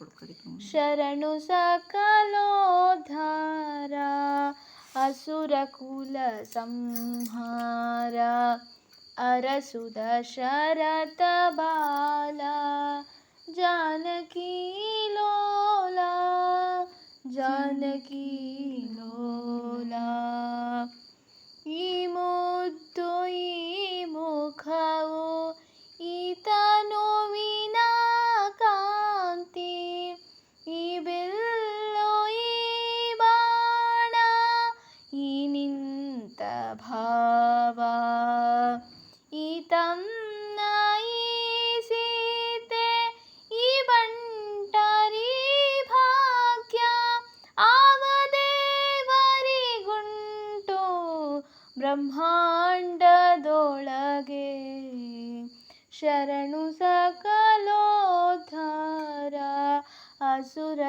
ಕೊಡು ಕಡಿಮೆ ಶರಣು ಸಕಲೋದ್ಧಾರ ಅಸುರ ಕುಲ ಸಂಹಾರ ಅರಸುದ ಶರತ ಬಾಲ ಜಾನಕಿ ಲೋಲ ನಿಂತ ಭಾವ ಈ ತಮ್ಮ ಈ ಸೀತೆ ಈ ಬಂಟರಿ ಭಾಗ್ಯ ಆವ ದೇವರಿಗುಂಟು ಬ್ರಹ್ಮಾಂಡದೊಳಗೆ ಶರಣು ಸಕಲೋದ್ಧಾರ ಅಸುರ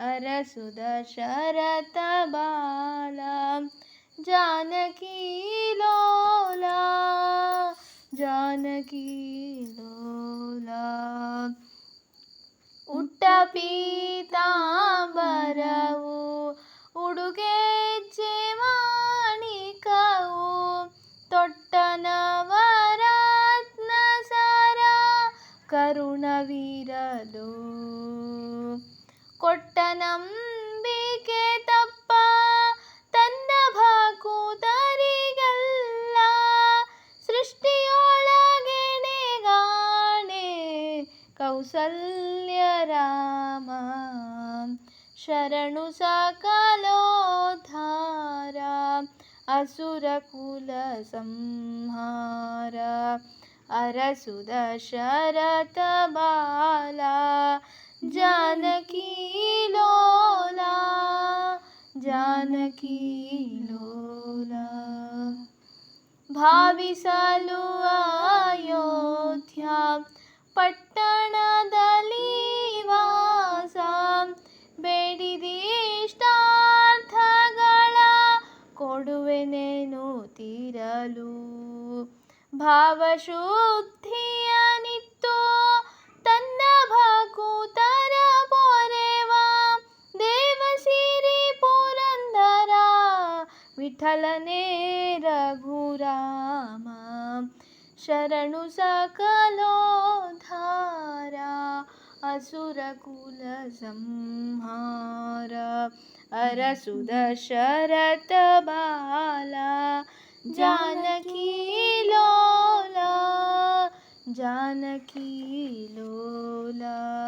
అరసు దశరథ బాల. జానకీలోలా జానకీలోలా ఉట్ట పీతాంబరవు. ఉడుగేచ్చే మాణికవు తొట్టనవరత్న సారా కరుణ వీరలో. ಕೊಟ್ಟ ನಂಬಿಕೆ ತಪ್ಪ. ತನ್ನ ಭಾಕುತರಿಗಲ್ಲ ಸೃಷ್ಟಿಯೊಳಗೆಣೆಗಾಣೆ ಕೌಸಲ್ಯ ರಾಮ. ಶರಣು ಸಕಲೋದ್ಧಾರ, ಅಸುರ ಕುಲ ಸಂಹಾರ, ಅರಸುದ ಶರತ ಬಾಲ ಜಾನಕಿ लोला जानकी लोला। ಭಾವಿಸಲು ಅಯೋಧ್ಯ ಪಟ್ಟಣದಲ್ಲಿ ವಾಸ ಬೇಡಿದಿಷ್ಟಾರ್ಥಗಳ ಕೊಡುವೆನೇನು ತಿರಲು? ಭಾವಶುದ್ಧಿಯ विठ्ठलने रघुरामा शरणु सकलो धारा असुरकुलसंहार अरसुदशरथ बाला जानकी लोला जानकी लोला।